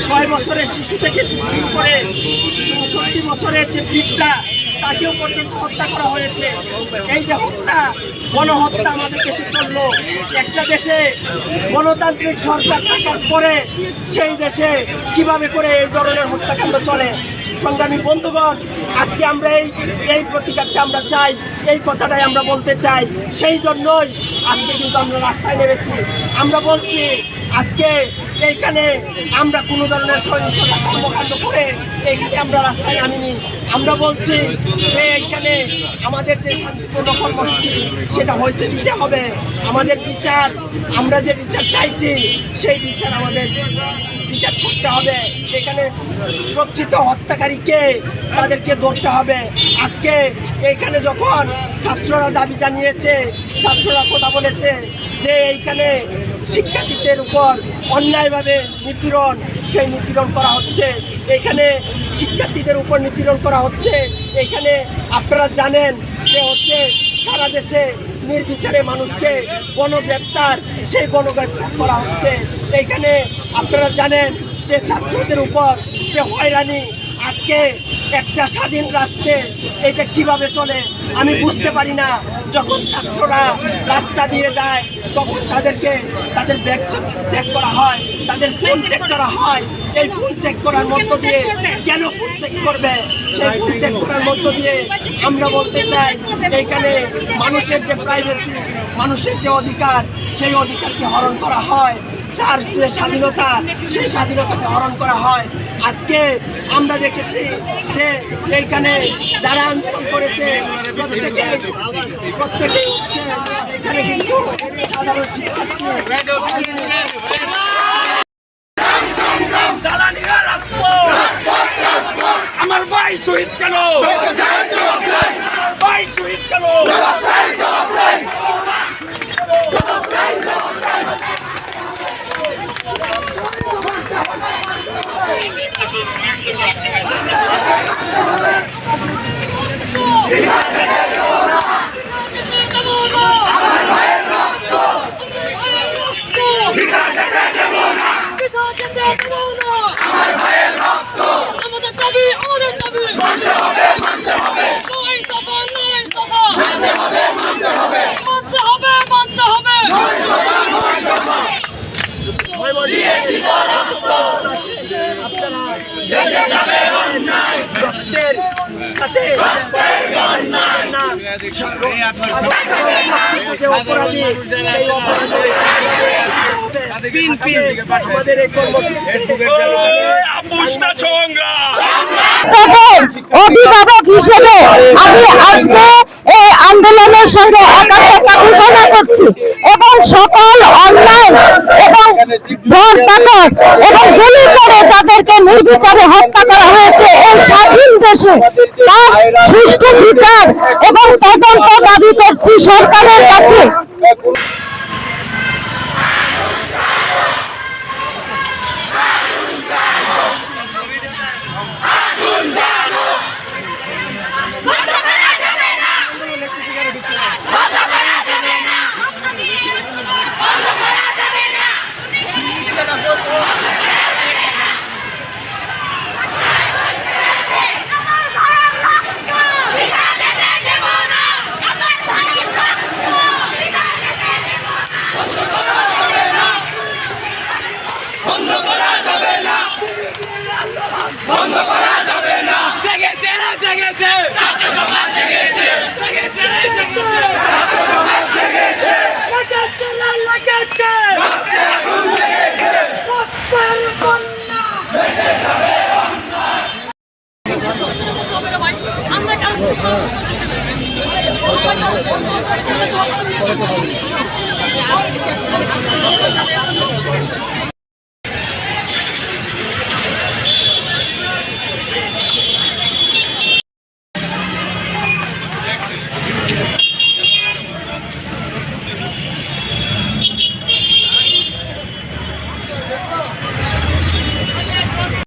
ছয় বছরের শিশু থেকে শুরু করে চৌষট্টি বছরের যে বৃদ্ধা তাকেও পর্যন্ত হত্যা করা হয়েছে। এই যে হত্যা, গণহত্যা আমাদের দেশে চলল। একটা দেশে গণতান্ত্রিক সরকার থাকার পরে সেই দেশে কীভাবে করে এই ধরনের হত্যাকাণ্ড চলে? সংগ্রামী বন্ধুগণ, আজকে আমরা এই এই প্রতিকারটা আমরা চাই, এই কথাটাই আমরা বলতে চাই। সেই জন্যই আজকে কিন্তু আমরা রাস্তায় নেমেছি। আমরা বলছি, আজকে এইখানে আমরা কোনো ধরনের সহিংসতা কর্মকাণ্ড করে এইখানে আমরা রাস্তায় নামিনি। আমরা বলছি যে এইখানে আমাদের যে শান্তিপূর্ণ কর্মসূচি, সেটা হইতে দিতে হবে। আমাদের বিচার, আমরা যে বিচার চাইছি, সেই বিচার আমাদের বিচার করতে হবে। এখানে প্রকৃত হত্যাকারীকে তাদেরকে ধরতে হবে। আজকে এখানে যখন ছাত্ররা দাবি জানিয়েছে, ছাত্ররা কথা বলেছে যে এইখানে শিক্ষার্থীদের উপর অন্যায়ভাবে নিপীড়ন, সেই নিপীড়ন করা হচ্ছে। এখানে শিক্ষার্থীদের উপর নিপীড়ন করা হচ্ছে। এখানে আপনারা জানেন যে হচ্ছে সারা দেশে নির্বিচারে মানুষকে গণগ্রেপ্তার, সেই গণগ্রেপ্তার করা হচ্ছে। এখানে আপনারা জানেন যে ছাত্রদের উপর যে হয়রানি আজকে একটা স্বাধীন রাষ্ট্রে এটা কীভাবে চলে, আমি বুঝতে পারি না। যখন ছাত্ররা রাস্তা দিয়ে যায়, তখন তাদেরকে, তাদের ব্যাগ চেক করা হয়, তাদের ফোন চেক করা হয়। এই ফোন চেক করার মধ্য দিয়ে কেন ফোন চেক করবে? সেই ফোন চেক করার মধ্য দিয়ে আমরা বলতে চাই, এইখানে মানুষের যে প্রাইভেসি মানুষের যে অধিকার, সেই অধিকারকে হরণ করা হয়। যার যে স্বাধীনতা, সেই স্বাধীনতাকে হরণ করা হয়। আজকে আমরা দেখেছি যে এইখানে যারা আন্দোলন করেছে আমার ভাই শহীদ কেন ভাই শহীদ কেন দফা নয় দফা মানতে হবে মানতে হবে মানতে হবে মানতে হবে রক্তের সাথে। অভিভাবক হিসেবে আমি আজকে এই আন্দোলনের সঙ্গে একাত্মতা ঘোষণা করছি এবং সকল অনলাইন এবং ধরপাকড় এবং গুলি করে যাদেরকে নির্বিচারে হত্যা করা হয়েছে এই স্বাধীন দেশে। তার সুষ্ঠু বিচার এবং তদন্ত দাবি করছি সরকারের কাছে। বন্ধ করা যাবে না। জেগেছে না জেগেছে। ছাত্র সমাজ জেগেছে। জেগেছে জেগেছে। ছাত্র সমাজ জেগেছে। লাগাচ্ছে না লাগাচ্ছে লাগাচ্ছে আগুন জেগেছে রক্তের বন্যা। বেঁচে যাবে আমরা কারও সাথে কথা বলছি